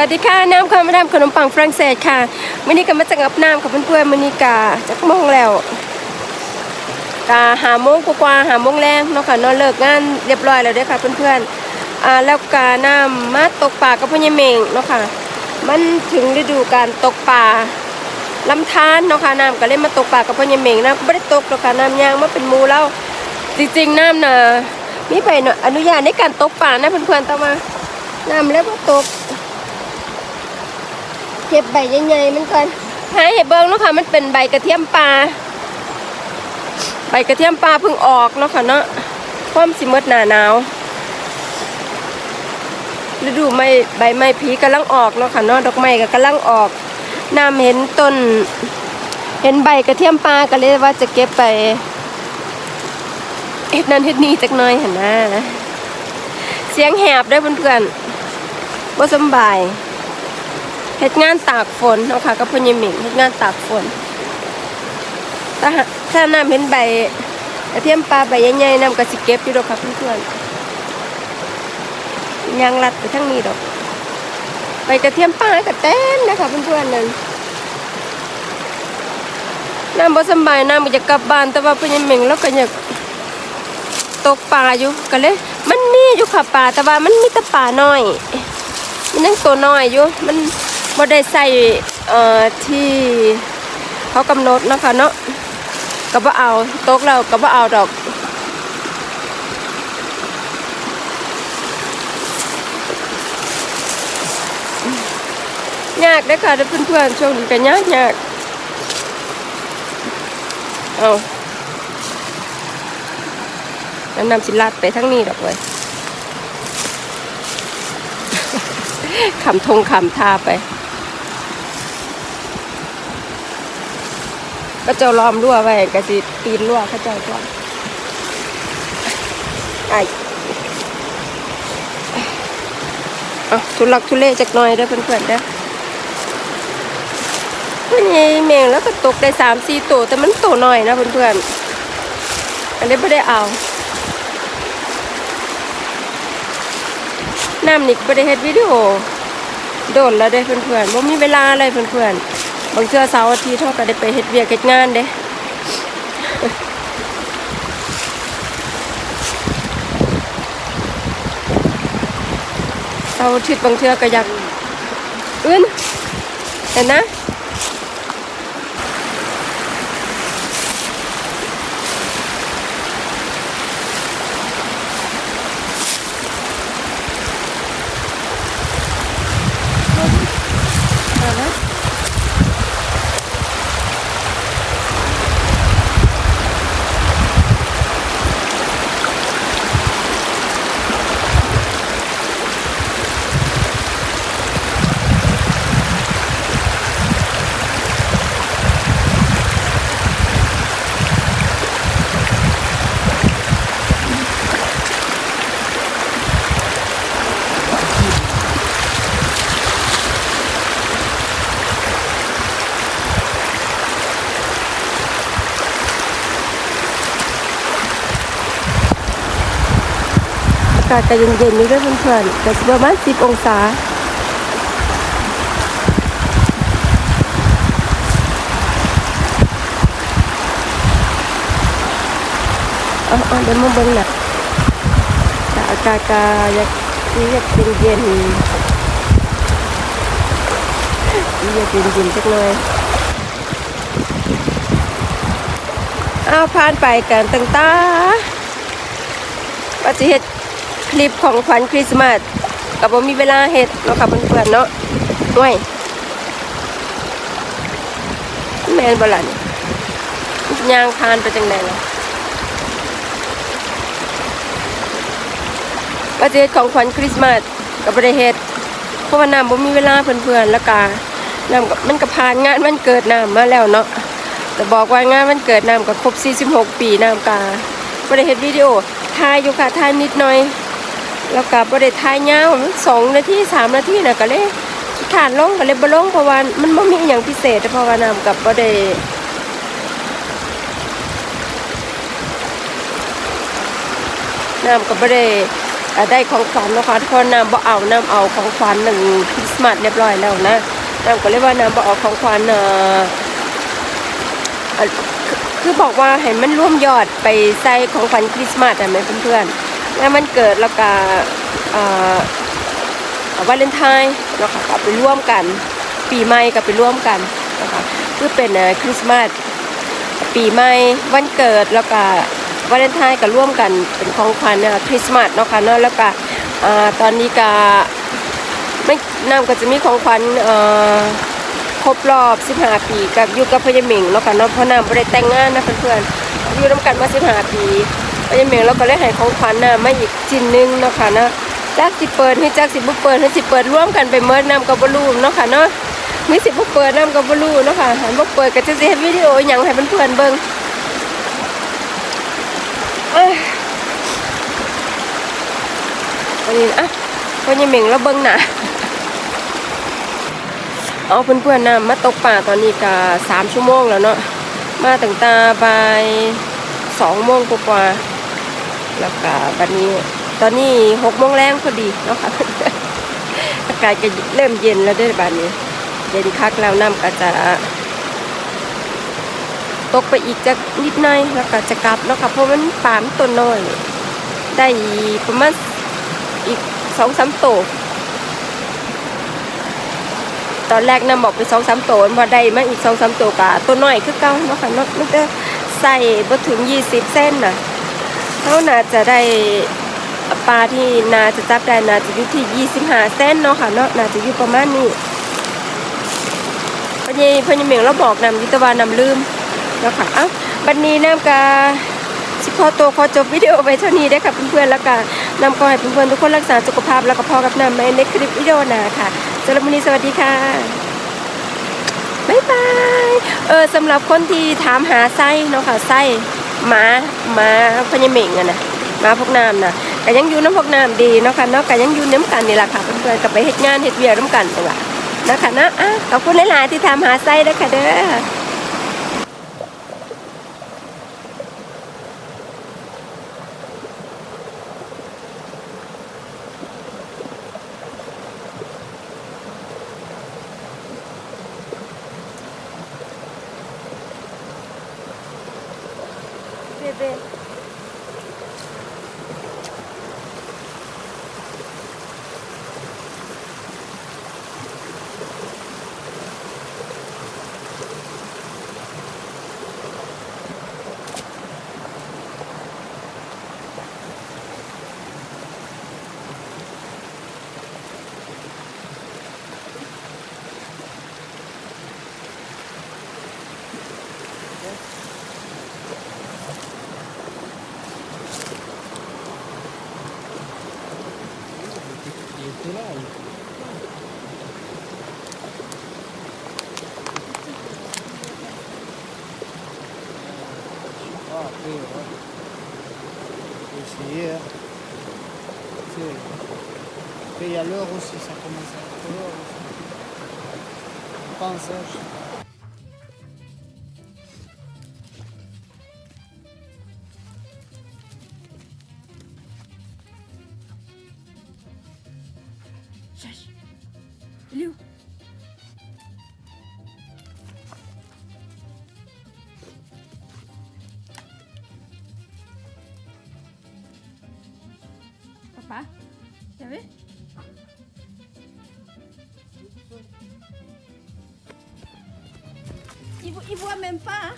วัสดีค่ะน้ำค่ะมาดามขนมปังฝรั่งเศสค่ะมื่อนี้ก็มาจากอับน้ำค่ะเพื่อนๆมื่อนี้กาจักโมงแล้วกาหาโมงกว่าหาโมงแรงเนาะค่ะนอนเลิกงานเรียบร้อยแล้วด้อค่ะเพื่อนๆอ่าแล้วกาน้ำมาตกปลากับพญเมงเนาะค่ะมันถึงฤดูการตกปลาลำธารเนาะค่ะน้ำก็เลยมาตกปลากับพญเมงนะไม่ได้ตกหรอกค่ะน้ำยางมาเป็นมูแล้วจริงๆน้ำนะมีไปอนุญาตในการตกปลานะเพื่อนๆต่ว่าน้ำแล้วก็ตก เก็บใบใหญ่ๆมันก่อนหายให้เบิ้งเนาะค่ะมันเป็นใบกระเทียมปลาใบกระเทียมปลาเพิ่งออกเนาะค่ะเนาะพร้อมสิมดหนาหนาวฤดูไม้ใบไม้ผีกำลังออกเนาะค่ะเนาะดอกไม้ก็กำลังออกน้ำเห็นต้น เห็นใบกระเทียมปลาก็เลยว่าจะเก็บไปเฮ็ดนั่นเฮ็ดนี่จักหน่อยหันนะเสียงแหบได้เพื่อนๆบ่าสบาย เฮ็ดงานตากฝนเนาะค่ะกับพญหมิงเฮ็ดงานตากฝนถ้าหาถ้าน้ำเห็นใบกระเทียมปลาใบใหญ่ๆน้ำก็สิเก็บอยู่ดอกค่ะเพื่อนๆยางรัดไปทั้งนี้ดอกใบกระเทียมปลาก็เต้นนะคะเพื่อนๆนั่นน้ำบ่สบายน้ำก็จะกลับบ้านแต่ว่าพ่อใหญ่หมิงแล้วก็อยากตกปลาอยู่ก็เลย มันมีอยู่ค่ะปลาแต่ว่ามันมีแต่ปลาน้อย มันยังตัวน้อยอยู่มัน บ่ได้ใส่เอ่อที่เขากำหนดนะคะเนาะก็บ่เอาโตกแล้วก็บ่เอาดอกยากเด้ค่ะเด้อเพื่อนๆช่วงนี้ก็ยากยากเอาแล้วนำสิลัดไปทั้งนี้ดอกเว้ยขำทงขำทาไป ก็เจ้าล้อมรั่วไว้ก็สิปีนรั่วเขาเจ้าก็ไอเอาทุลักทุเลจักหน่อยเด้อเพื่อนๆเด้อเพื่อนยายแมงแล้วก็ตกได้สามสี่ตัวแต่มันตัวน้อยนะเพื่อนๆอันนี้ไม่ได้เอาน้ำนิกไม่ได้เฮ็ดวิดีโอ โดนแล้วได้เพื่อนๆว่ามีเวลาอะไรเพื่อนๆ บางเทื่อเสาร์อาทิตย์เท่าก็ได้ไปเฮ็ดเวียกเฮ็ดงานเด้เสาร์อาทิตย์บางเทื่อก็อยากอื่นเห็นนะากาศก็เย็นๆอยู่ด้วยเพื่อนๆแต่ประมาณ10 องศาเออเดี๋ยวมาเบิ่งหน่ะอากาศก็อยากอยากเป็นเย็นอยากเป็นเย็นๆสักหน่อยเอาผ่านไปกันตั้งตาว่าจะเฮ็ดค ลิปของขวัญคริสต์มาสก็บ่มีเวลาเฮ็ดเนาะค่ะเพื่อนๆเนาะห่วยแม่นบล่ะนี่ย่างผ่านไปจังได๋ล่ะประเทศของขวัญคริสต์มาสกับประเทศเพราะว่าน้ำบ่มีเวลาเพื่อนๆแล้วก็น้ำก็มันก็ผ่านงานวันเกิดน้ำมาแล้วเนาะแต่บอกว่างานวันเกิดน้ำก็ครบ 46 ปีน้ำกาบ่ได้เฮ็ดวิดีโอถ่ายอยู่ค่ะถ่ายนิดหน่อย แล้วก็บ่ได้ถ่ายยาสองนาทีสามนาทีน่ะก็เลยขาดลงก็เลยบ่ลงเพราะว่ามันบ่มีอหยังพิเศษเพราะว่าน้ำกับบ่ได้น้ำก็บ่ได้ก็ได้ของขวัญนะคะทุกคนนำบ่เอานำเอาของขวัญหนึ่งคริสต์มาสเรียบร้อยแล้วนะนำก็เรียกว่านำบ่เอาของขวัญเออคือบอกว่าให้มันร่วมยอดไปใส่ของขวัญคริสต์มาสอะไหมเพื่อนๆ แล้วมันเกิดแล้วก็วาเลนไทน์เนาะคะก็ไปร่วมกัน ปีใหม่ก็ไปร่วมกันนะคะคือเป็นคริสต์มาสปีใหม่วันเกิดแล้วก็วาเลนไทน์ก็ร่วมกันเป็นของขวัญคริสต์มาสเนาะค่ะเนาะแล้วก็ตอนนี้ก็ไม่นำก็จะมีของขวัญเอ่อครบรอบ 15 ปีกับอยู่กับพญาเหมิงเนาะค่ะเนาะเพราะนำบ่ได้แต่งงานนะเพื่อนๆอยู่ร่วมกันมา 15 ปี พญาเมงเราก็เลยให้ของขวัญน่ะมาอีกชิ้นหนึงเนาะค่ะเนาะจักสิเปิดให้จักสิบ่เปิดให้สิเปิดร่วมกันไปเมิดนำก็บ่รู้เนาะค่ะเนาะมีสิบ่เปิดน้ำก็บ่รู้เนาะค่ะหันบ่เปิดก็จะสิเฮ็ดวิดีโอหยังให้เพื่อนๆเบิ่งวันนี้อะวันนี้เมงแล้วเบิ่งหน้าเอาเพื่อนๆนะมาตกป่าตอนนี้ก็3ชั่วโมงแล้วเนาะมาตั้งต่บ่าย2โมงกว่า แล้วก็บัดนี้ตอนนี้6โมงแรงพอดีเนาะค่ะอากาศก็เริ่มเย็นแล้วด้วยบัดนนี้ เย็นคักแล้วน้ำก็จะตกไปอีกจะนิดหน่อยแล้วก็จะกลับเนาะค่ะเพราะมันปามนต้นน้อย ได้ประมาณอีกสองสามโตวตอนแรกน้ำบอกไปสองสามโตวมาได้มาอีกสองสามโตวกะตัวน้อยคือเก่าเนาะค่ะเนาะมันจะใส่บ่ถึงยี่สิบเส้นน่ะ เขาน่าจะได้ปลาที่นาจะจับได้นาจะอยู่ที่ยี่สิบห้าเส้นเนาะค่ะเนาะน่าจะอยู่ประมาณนี้พอดีพอดีเหม่งเราบอกนำยุตวานำลืมแล้วค่ะเอ้าบัดนี้น้ำกาสิขอตัวขอจบวิดีโอไปเท่านี้ได้ค่ะเพื่อนๆแล้วก็นำขอให้เพื่อนๆทุกคนรักษาสุขภาพแล้วก็พอกับนำในคลิปวิดีโอหน้าค่ะสำหรับวันนี้สวัสดีค่ะบ๊ายบายเออสำหรับคนที่ถามหาไส้เนาะค่ะไส้ มามาพญาเม่งอะนะมาพวกน้ำนะก็ยังอยู่น้ำพวกน้ำดีเนาะค่ะเนาะก็ยังอยู่น้ำกันนี่แหละค่ะเพื่อนๆก็ไปเฮ็ดงานเฮ็ดเวียกน้ำกันจังหวะนะคะนะอะขอบคุณหลายๆที่ทำหาไส้ด้วยค่ะเด้อ hier. Et à l'heure aussi, ça commence à être l'heure. Je pense. Hein, ป๊าป๊าอย่าไป Il, vo- il voit même pas. Hein.